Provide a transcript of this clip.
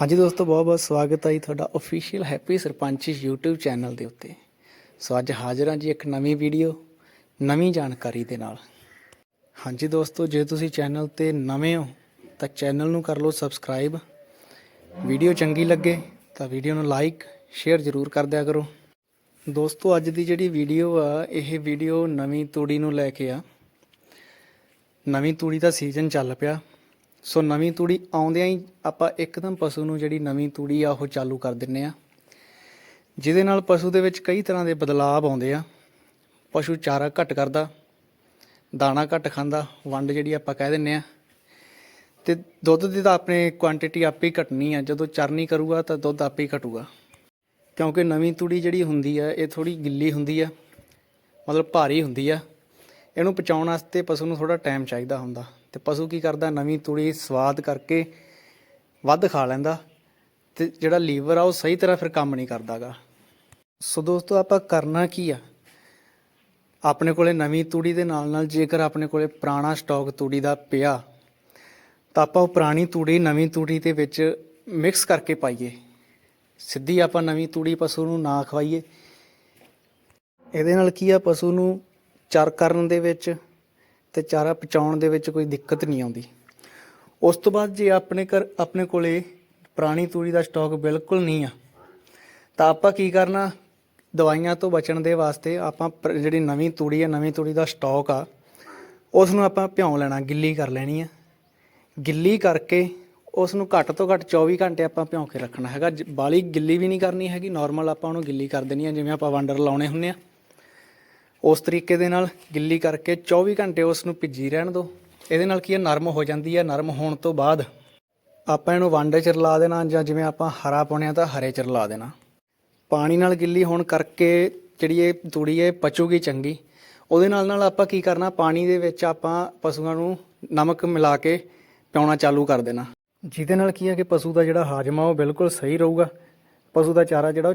ਹਾਂਜੀ ਦੋਸਤੋ, ਬਹੁਤ ਬਹੁਤ ਸਵਾਗਤ ਹੈ ਜੀ ਤੁਹਾਡਾ official happy Sarpanch YouTube channel ਦੇ ਉੱਤੇ। ਸੋ ਅੱਜ ਹਾਜ਼ਰ ਹਾਂ ਜੀ ਇੱਕ ਨਵੀਂ ਵੀਡੀਓ ਨਵੀਂ ਜਾਣਕਾਰੀ ਦੇ ਨਾਲ। ਹਾਂਜੀ ਦੋਸਤੋ, ਜੇ ਤੁਸੀਂ ਚੈਨਲ ਤੇ ਨਵੇਂ ਹੋ, ਤਾਂ ਚੈਨਲ ਨੂੰ ਕਰ ਲਓ ਸਬਸਕ੍ਰਾਈਬ ਵੀਡੀਓ ਚੰਗੀ ਲੱਗੇ, ਤਾਂ ਵੀਡੀਓ ਨੂੰ ਲਾਈਕ ਸ਼ੇਅਰ ਜ਼ਰੂਰ ਕਰ ਦਿਆ ਕਰੋ। ਦੋਸਤੋ, ਅੱਜ ਦੀ ਜਿਹੜੀ ਵੀਡੀਓ ਆ, ਇਹ ਵੀਡੀਓ ਨਵੀਂ ਤੂੜੀ ਨੂੰ ਲੈ ਕੇ ਆ। ਨਵੀਂ ਤੂੜੀ ਦਾ ਸੀਜ਼ਨ ਚੱਲ ਪਿਆ। ਸੋ ਨਵੀਂ ਤੂੜੀ ਆਉਂਦਿਆਂ ਹੀ ਆਪਾਂ ਇੱਕਦਮ ਪਸ਼ੂ ਨੂੰ ਜਿਹੜੀ ਨਵੀਂ ਤੂੜੀ ਆ, ਉਹ ਚਾਲੂ ਕਰ ਦਿੰਨੇ ਆ ਜਿਹਦੇ ਨਾਲ ਪਸ਼ੂ ਦੇ ਵਿੱਚ ਕਈ ਤਰ੍ਹਾਂ ਦੇ ਬਦਲਾਅ ਆਉਂਦੇ ਆ। ਪਸ਼ੂ ਚਾਰਾ ਘੱਟ ਕਰਦਾ, ਦਾਣਾ ਘੱਟ ਖਾਂਦਾ, ਵੰਡ ਜਿਹੜੀ ਆਪਾਂ ਕਹਿ ਦਿੰਨੇ ਆ ਤੇ ਦੁੱਧ ਦੀ ਤਾਂ ਆਪਣੇ ਕੁਆਂਟੀਟੀ ਆਪੇ ਹੀ ਘਟਣੀ ਆ। ਜਦੋਂ ਚਰਨੀ ਕਰੂਗਾ ਤਾਂ ਦੁੱਧ ਆਪੇ ਹੀ ਘਟੂਗਾ। ਕਿਉਂਕਿ ਨਵੀਂ ਤੂੜੀ ਜਿਹੜੀ ਹੁੰਦੀ ਆ, ਇਹ ਥੋੜੀ ਗਿੱਲੀ ਹੁੰਦੀ ਆ, ਮਤਲਬ ਭਾਰੀ ਹੁੰਦੀ ਆ। ਇਹਨੂੰ ਪਚਾਉਣ ਵਾਸਤੇ ਪਸ਼ੂ ਨੂੰ ਥੋੜਾ ਟਾਈਮ ਚਾਹੀਦਾ ਹੁੰਦਾ। ਤੇ ਪਸ਼ੂ ਕੀ ਕਰਦਾ? ਨਵੀਂ ਤੂੜੀ ਸਵਾਦ ਕਰਕੇ ਵੱਧ ਖਾ ਲੈਂਦਾ ਤੇ ਜਿਹੜਾ ਲੀਵਰ ਆ ਉਹ ਸਹੀ ਤਰ੍ਹਾਂ ਫਿਰ ਕੰਮ ਨਹੀਂ ਕਰਦਾਗਾ। ਸੋ ਦੋਸਤੋ, ਆਪਾਂ ਕਰਨਾ ਕੀ ਆ? ਆਪਣੇ ਕੋਲੇ ਨਵੀਂ ਤੂੜੀ ਦੇ ਨਾਲ ਨਾਲ ਜੇਕਰ ਆਪਣੇ ਕੋਲੇ ਪੁਰਾਣਾ ਸਟਾਕ ਤੂੜੀ ਦਾ ਪਿਆ, ਤਾਂ ਆਪਾਂ ਉਹ ਪੁਰਾਣੀ ਤੂੜੀ ਨਵੀਂ ਤੂੜੀ ਦੇ ਵਿੱਚ ਮਿਕਸ ਕਰਕੇ ਪਾਈਏ। ਸਿੱਧੀ ਆਪਾਂ ਨਵੀਂ ਤੂੜੀ ਪਸ਼ੂ ਨੂੰ ਨਾ ਖਵਾਈਏ। ਇਹਦੇ ਨਾਲ ਕੀ ਆ? ਪਸ਼ੂ ਨੂੰ ਚਰ ਕਰਨ ਦੇ ਵਿੱਚ ਤੇ ਚਾਰਾ ਪਚਾਉਣ ਦੇ ਵਿੱਚ ਕੋਈ ਦਿੱਕਤ ਨਹੀਂ ਆਉਂਦੀ। ਉਸ ਤੋਂ ਬਾਅਦ ਜੇ ਆਪਣੇ ਘਰ, ਆਪਣੇ ਕੋਲੇ ਪੁਰਾਣੀ ਤੂੜੀ ਦਾ ਸਟਾਕ ਬਿਲਕੁਲ ਨਹੀਂ ਆ, ਤਾਂ ਆਪਾਂ ਕੀ ਕਰਨਾ? ਦਵਾਈਆਂ ਤੋਂ ਬਚਣ ਦੇ ਵਾਸਤੇ ਆਪਾਂ ਜਿਹੜੀ ਨਵੀਂ ਤੂੜੀ ਆ, ਨਵੀਂ ਤੂੜੀ ਦਾ ਸਟਾਕ ਆ ਉਸ ਨੂੰ ਆਪਾਂ ਭਿਉਂ ਲੈਣਾ, ਗਿੱਲੀ ਕਰ ਲੈਣੀ ਆ। ਗਿੱਲੀ ਕਰਕੇ ਉਸ ਨੂੰ ਘੱਟ ਤੋਂ ਘੱਟ 24 ਘੰਟੇ ਆਪਾਂ ਭਿਉਂ ਕੇ ਰੱਖਣਾ ਹੈਗਾ। ਜ- ਬਾਲੀ ਗਿੱਲੀ ਵੀ ਨਹੀਂ ਕਰਨੀ ਹੈਗੀ ਨਾਰਮਲ ਆਪਾਂ ਉਹਨੂੰ ਗਿੱਲੀ ਕਰ ਦੇਣੀ ਆ, ਜਿਵੇਂ ਆਪਾਂ ਵੰਡਰ ਲਾਉਣੇ ਹੁੰਦੇ ਆ। ਉਸ ਤਰੀਕੇ ਦੇ ਨਾਲ ਗਿੱਲੀ ਕਰਕੇ 24 ਘੰਟੇ ਉਸ ਨੂੰ ਭਿੱਜੀ ਰਹਿਣ ਦਿਓ ਇਹਦੇ ਨਾਲ ਕੀ ਹੈ? ਨਰਮ ਹੋ ਜਾਂਦੀ ਹੈ। ਨਰਮ ਹੋਣ ਤੋਂ ਬਾਅਦ ਆਪਾਂ ਇਹਨੂੰ ਵਾਂਡੇ ਚ ਰਲਾ ਦੇਣਾ ਜਾਂ ਜਿਵੇਂ ਆਪਾਂ ਹਰਾ ਪਾਉਣੇ ਆ ਤਾਂ ਹਰੇ ਚ ਰਲਾ ਦੇਣਾ। ਪਾਣੀ ਨਾਲ ਗਿੱਲੀ ਹੋਣ ਕਰਕੇ ਜਿਹੜੀ ਇਹ ਤੂੜੀ ਇਹ ਪਚੂਗੀ ਚੰਗੀ। ਉਹਦੇ ਨਾਲ ਨਾਲ ਆਪਾਂ ਕੀ ਕਰਨਾ? ਪਾਣੀ ਦੇ ਵਿੱਚ ਆਪਾਂ ਪਸ਼ੂਆਂ ਨੂੰ ਨਮਕ ਮਿਲਾ ਕੇ ਪਿਆਉਣਾ ਚਾਲੂ ਕਰ ਦੇਣਾ। ਜਿਹਦੇ ਨਾਲ ਕੀ ਹੈ ਕਿ ਪਸ਼ੂ ਦਾ ਜਿਹੜਾ ਹਾਜ਼ਮਾ ਉਹ ਬਿਲਕੁਲ ਸਹੀ ਰਹੂਗਾ। ਪਸ਼ੂ ਦਾ ਚਾਰਾ ਜਿਹੜਾ ਉਹ